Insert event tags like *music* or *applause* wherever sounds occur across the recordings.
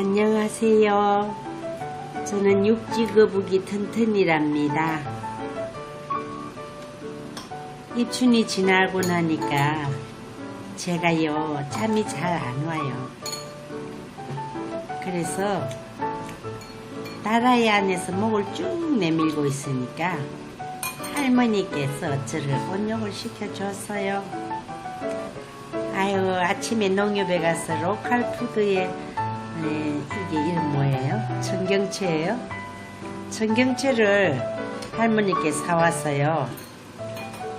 안녕하세요. 저는 육지거북이 튼튼이랍니다. 입춘이 지나고 나니까 제가요 잠이 잘 안 와요. 그래서 나라의 안에서 목을 쭉 내밀고 있으니까 할머니께서 저를 온욕을 시켜줬어요. 아유 아침에 농협에 가서 로컬 푸드에 네, 이게 이름 뭐예요? 청경채예요? 청경채를 할머니께 사왔어요.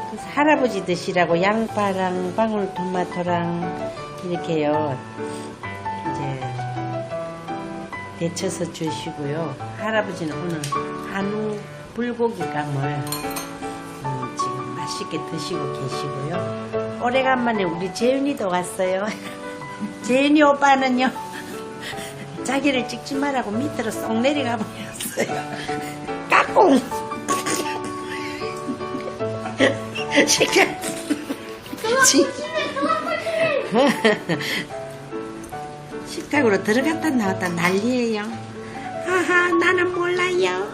그래서 할아버지 드시라고 양파랑 방울 토마토랑 이렇게요. 이제 데쳐서 주시고요. 할아버지는 오늘 한우 불고기감을 음, 지금 맛있게 드시고 계시고요. 오래간만에 우리 재윤이도 왔어요. *laughs* 재윤이 오빠는요. 자기를 찍지 말라고 밑으로 쏙 내려가 버렸어요. 까꿍! 시켜. 지- 식탁으로 들어갔다 나왔다 난리예요. 하하, 나는 몰라요.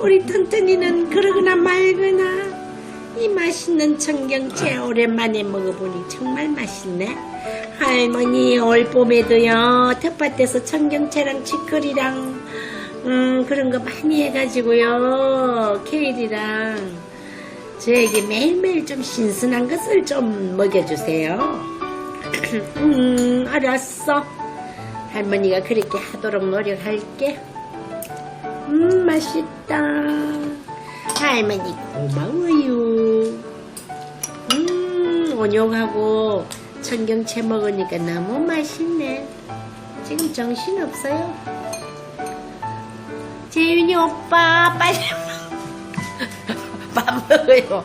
우리 튼튼이는 그러거나 말거나 이 맛있는 청경채 오랜만에 먹어보니 정말 맛있네. 할머니 올 봄에도요 텃밭에서 청경채랑 치커리랑 음, 그런 거 많이 해가지고요 케일이랑 저에게 매일매일 좀 신선한 것을 좀 먹여주세요. *clears throat* 음, 알았어. 할머니가 그렇게 하도록 노력할게. 음, 맛있다. 할머니 고마워요. 음, 온용하고 청경채 먹으니까 너무 맛있네. 지금 정신없어요. 재윤이 오빠, 빨리 밥 *laughs* 먹어요.